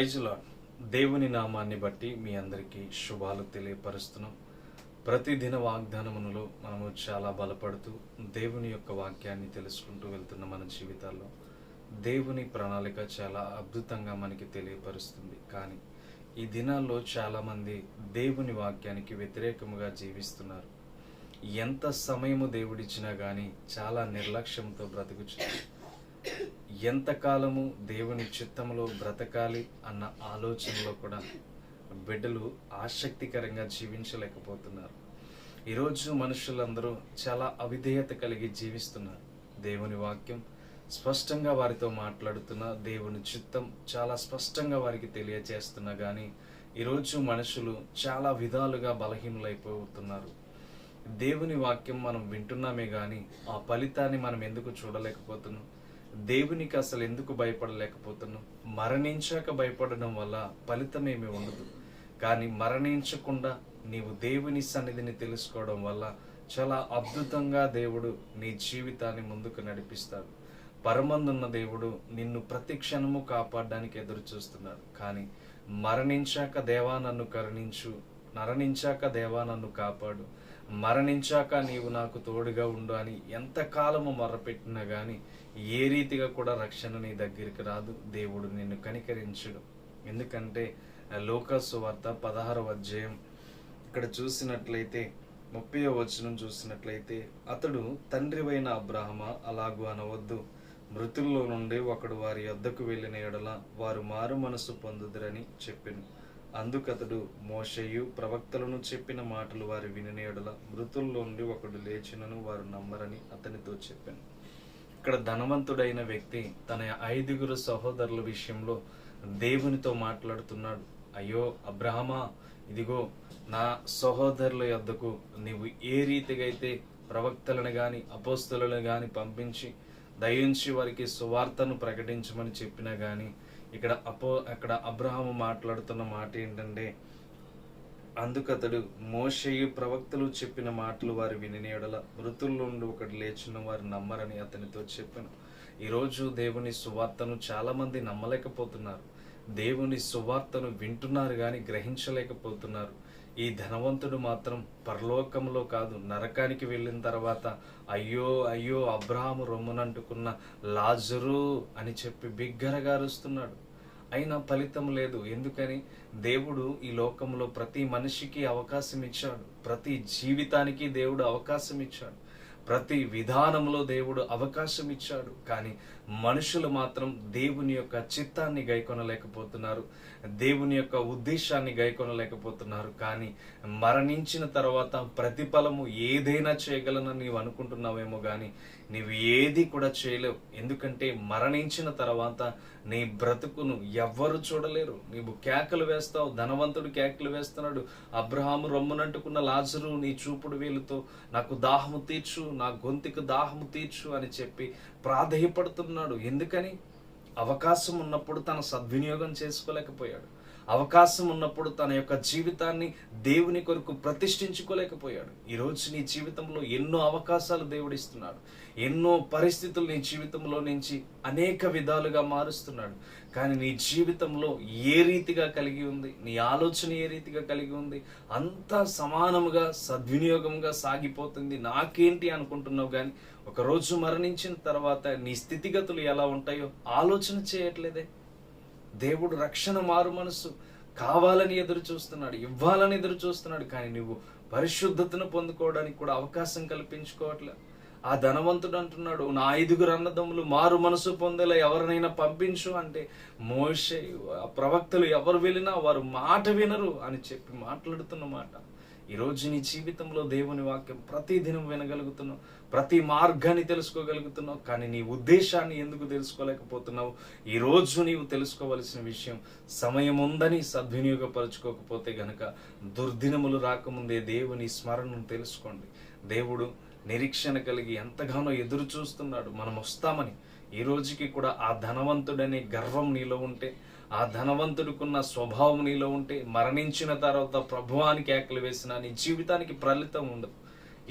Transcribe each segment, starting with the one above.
ప్రైజ్లో దేవుని నామాన్ని బట్టి మీ అందరికీ శుభాలు తెలియపరుస్తున్నాం. ప్రతిదిన వాగ్దానములలో మనము చాలా బలపడుతూ దేవుని యొక్క వాక్యాన్ని తెలుసుకుంటూ వెళ్తున్న మన జీవితాల్లో దేవుని ప్రణాళిక చాలా అద్భుతంగా మనకి తెలియపరుస్తుంది. కానీ ఈ దినాల్లో చాలామంది దేవుని వాక్యానికి వ్యతిరేకముగా జీవిస్తున్నారు. ఎంత సమయము దేవుడిచ్చినా కానీ చాలా నిర్లక్ష్యంతో బ్రతుకుచున్నారు. ఎంతకాలము దేవుని చిత్తంలో బ్రతకాలి అన్న ఆలోచనలో కూడా బిడ్డలు ఆసక్తికరంగా జీవించలేకపోతున్నారు. ఈరోజు మనుషులందరూ చాలా అవిధేయత కలిగి జీవిస్తున్నారు. దేవుని వాక్యం స్పష్టంగా వారితో మాట్లాడుతున్న దేవుని చిత్తం చాలా స్పష్టంగా వారికి తెలియజేస్తున్నా కానీ ఈరోజు మనుషులు చాలా విధాలుగా బలహీనులైపోతున్నారు. దేవుని వాక్యం మనం వింటున్నామే కానీ ఆ ఫలితాన్ని మనం ఎందుకు చూడలేకపోతున్నాం? దేవునికి అసలు ఎందుకు భయపడలేకపోతున్నాం? మరణించాక భయపడడం వల్ల ఫలితం ఏమి ఉండదు. కానీ మరణించకుండా నీవు దేవుని సన్నిధిని తెలుసుకోవడం వల్ల చాలా అద్భుతంగా దేవుడు నీ జీవితాన్ని ముందుకు నడిపిస్తాడు. పరమందున్న దేవుడు నిన్ను ప్రతి క్షణము కాపాడడానికి ఎదురు చూస్తున్నాడు కానీ మరణించాక దేవా నన్ను కరుణించు మరణించాక దేవా నన్ను కాపాడు మరణించాక నీవు నాకు తోడుగా ఉండు అని ఎంతకాలము మొర్రపెట్టినా కానీ ఏ రీతిగా కూడా రక్షణ నీ దగ్గరికి రాదు. దేవుడు నిన్ను కనికరించడు. ఎందుకంటే లోకసు వార్త పదహారవ అధ్యాయం ఇక్కడ చూసినట్లయితే ముప్పై వచనం చూసినట్లయితే అతడు తండ్రివైన అబ్రాహమ అలాగూ అనవద్దు. మృతుల్లో నుండి ఒకడు వారి యొద్దకు వెళ్ళిన ఎడల వారు మారు మనసు పొందుదురని చెప్పెను. అందుకతడు మోషయు ప్రవక్తలను చెప్పిన మాటలు వారి వినిన మృతుల్లో నుండి ఒకడు లేచినను వారు నమ్మరని అతనితో చెప్పాను. ఇక్కడ ధనవంతుడైన వ్యక్తి తన ఐదుగురు సహోదరుల విషయంలో దేవునితో మాట్లాడుతున్నాడు. అయ్యో అబ్రహమా ఇదిగో నా సహోదరుల యొద్దకు నీవు ఏ రీతిగా అయితే ప్రవక్తలను కానీ అపోస్తులను కానీ పంపించి దయించి వారికి సువార్తను ప్రకటించమని చెప్పినా కానీ ఇక్కడ అపో అక్కడ అబ్రహాము మాట్లాడుతున్న మాట ఏంటంటే అందుకతడు మోషయు ప్రవక్తలు చెప్పిన మాటలు వారు వినినేడల మృతుల నుండి ఒకటి లేచిన వారు నమ్మరని అతనితో చెప్పాను. ఈరోజు దేవుని సువార్తను చాలామంది నమ్మలేకపోతున్నారు. దేవుని సువార్తను వింటున్నారు కానీ గ్రహించలేకపోతున్నారు. ఈ ధనవంతుడు మాత్రం పరలోకంలో కాదు నరకానికి వెళ్ళిన తర్వాత అయ్యో అయ్యో అబ్రహాము రొమ్మునంటుకున్న లాజరు అని చెప్పి బిగ్గరగా అరుస్తున్నాడు. అయినా ఫలితం లేదు. ఎందుకని? దేవుడు ఈ లోకంలో ప్రతి మనిషికి అవకాశం ఇచ్చాడు. ప్రతి జీవితానికి దేవుడు అవకాశం ఇచ్చాడు. ప్రతి విధానంలో దేవుడు అవకాశం ఇచ్చాడు. కానీ మనుషులు మాత్రం దేవుని యొక్క చిత్తాన్ని గైకొనలేకపోతున్నారు దేవుని యొక్క ఉద్దేశాన్ని గైకొనలేకపోతున్నారు. కానీ మరణించిన తర్వాత ప్రతిఫలము ఏదైనా చేయగలనని నీవు అనుకుంటున్నావేమో కానీ నీవు ఏది కూడా చేయలేవు. ఎందుకంటే మరణించిన తర్వాత నీ బ్రతుకును ఎవ్వరు చూడలేరు. నీవు కేకలు వేస్తావు ధనవంతుడు కేకలు వేస్తున్నాడు. అబ్రహాము రమ్మునంటుకున్న లాజరు నీ చూపుడు వేలుతో నాకు దాహము తీర్చు నా గొంతుకు దాహము తీర్చు అని చెప్పి ప్రాధేయపడుతున్నాడు. ఎందుకని? అవకాశం ఉన్నప్పుడు తన సద్వినియోగం చేసుకోలేకపోయాడు. అవకాశం ఉన్నప్పుడు తన యొక్క జీవితాన్ని దేవుని కొరకు ప్రతిష్ఠించుకోలేకపోయాడు. ఈరోజు నీ జీవితంలో ఎన్నో అవకాశాలు దేవుడిస్తున్నాడు. ఎన్నో పరిస్థితులు నీ జీవితంలో నుంచి అనేక విధాలుగా మారుస్తున్నాడు. కానీ నీ జీవితంలో ఏ రీతిగా కలిగి ఉంది? నీ ఆలోచన ఏ రీతిగా కలిగి ఉంది? అంతా సమానముగా సద్వినియోగంగా సాగిపోతుంది. నాకేంటి అనుకుంటున్నావు కానీ ఒకరోజు మరణించిన తర్వాత నీ స్థితిగతులు ఎలా ఉంటాయో ఆలోచన చేయట్లేదే. దేవుడు రక్షణ మారు మనసు కావాలని ఎదురు చూస్తున్నాడు ఇవ్వాలని ఎదురు చూస్తున్నాడు కానీ నువ్వు పరిశుద్ధతను పొందుకోవడానికి కూడా అవకాశం కల్పించుకోవట్లే. ఆ ధనవంతుడు అంటున్నాడు నా ఐదుగురు అన్నదమ్ములు మారు మనసు పొందేలా ఎవరినైనా పంపించు అంటే మోషే ప్రవక్తలు ఎవరు వెళ్ళినా వారు మాట వినరు అని చెప్పి మాట్లాడుతున్న మాట. ఈరోజు నీ జీవితంలో దేవుని వాక్యం ప్రతి దినం వినగలుగుతున్నావు ప్రతి మార్గాన్ని తెలుసుకోగలుగుతున్నావు కానీ నీ ఉద్దేశాన్ని ఎందుకు తెలుసుకోలేకపోతున్నావు? ఈరోజు నీవు తెలుసుకోవలసిన విషయం సమయం ఉందని సద్వినియోగపరచుకోకపోతే గనక దుర్దినములు రాకముందే దేవుని స్మరణను తెలుసుకోండి. దేవుడు నిరీక్షణ కలిగి ఎంతగానో ఎదురు చూస్తున్నాడు మనం వస్తామని ఈ రోజుకి కూడా ఆ ధనవంతుడనే గర్వం నీలో ఉంటే ఆ ధనవంతుడికున్న స్వభావం నీలో ఉంటే మరణించిన తర్వాత ప్రభువానికి ఆకలి వేసిన నీ జీవితానికి ప్రలితం ఉండదు.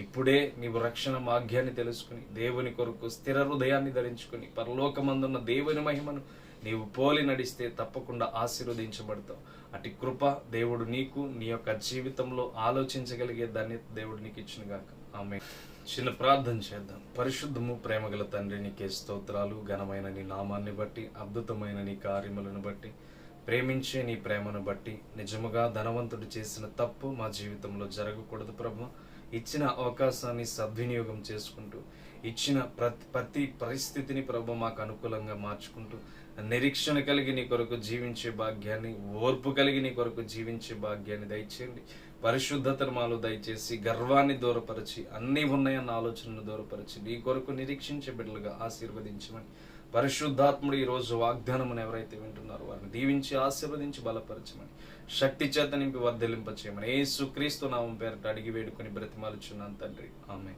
ఇప్పుడే నీవు రక్షణ భాగ్యాన్ని తెలుసుకుని దేవుని కొరకు స్థిర హృదయాన్ని ధరించుకుని పరలోకమందున్న దేవుని మహిమను నీవు పోలి నడిస్తే తప్పకుండా ఆశీర్వదించబడతావు. అటు కృప దేవుడు నీకు నీ యొక్క జీవితంలో ఆలోచించగలిగే దాన్ని దేవుడు నీకు ఇచ్చిన గాక ఆమె చిన్న ప్రార్థన చేద్దాం. పరిశుద్ధము ప్రేమగల తండ్రి నీకే స్తోత్రాలు. ఘనమైన నీ నామాన్ని బట్టి అద్భుతమైన నీ కార్యములను బట్టి ప్రేమించే నీ ప్రేమను బట్టి నిజముగా ధనవంతుడు చేసిన తప్పు మా జీవితంలో జరగకూడదు ప్రభు. ఇచ్చిన అవకాశాన్ని సద్వినియోగం చేసుకుంటూ ఇచ్చిన ప్రతి ప్రతి పరిస్థితిని ప్రభు మాకు అనుకూలంగా మార్చుకుంటూ నిరీక్షణ కలిగి నీ కొరకు జీవించే భాగ్యాన్ని ఓర్పు కలిగి నీ కొరకు జీవించే భాగ్యాన్ని దయచేయండి. పరిశుద్ధతను మాలో దయచేసి గర్వాన్ని దూరపరిచి అన్నీ ఉన్నాయన్న ఆలోచనను దూరపరిచి నీ కొరకు నిరీక్షించే బిడ్డలుగా ఆశీర్వదించమని పరిశుద్ధాత్ముడు ఈ రోజు వాగ్దానమును ఎవరైతే వింటున్నారో వారిని దీవించి ఆశీర్వదించి బలపరచమని శక్తి చేత నింపి వర్ధలింప చేయమని యేసు నామం పేరట అడిగి వేడుకొని బ్రతిమాలుచున్నాను తండ్రి. ఆమె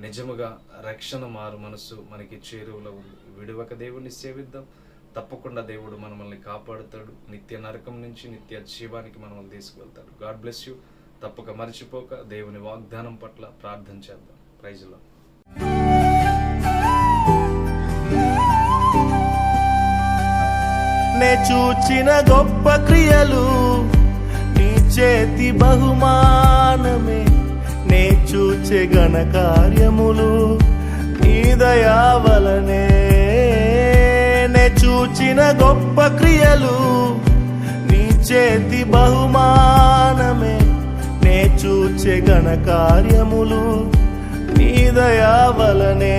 నిజముగా రక్షణ మారు మనసు మనకి చేరువలో ఉంది. విడువక దేవుణ్ణి సేవిద్దాం. తప్పకుండా దేవుడు మనల్ని కాపాడుతాడు. నిత్య నరకం నుంచి నిత్య జీవానికి మనల్ని తీసుకువెళ్తాడు. గాడ్ బ్లెస్ యూ తప్పక మర్చిపోక దేవుని వాగ్దానం పట్ల ప్రార్థన చేద్దాం. ప్రైజ్లో నే చూచిన గొప్ప క్రియలు నీ చేతి బహుమానమే. నే చూచే ఘన కార్యములు నీ దయా వలనే. చూచిన గొప్ప క్రియలు నీ చేతి బహుమానమే. నే చూచే గణ కార్యములు నీ దయా వలనే.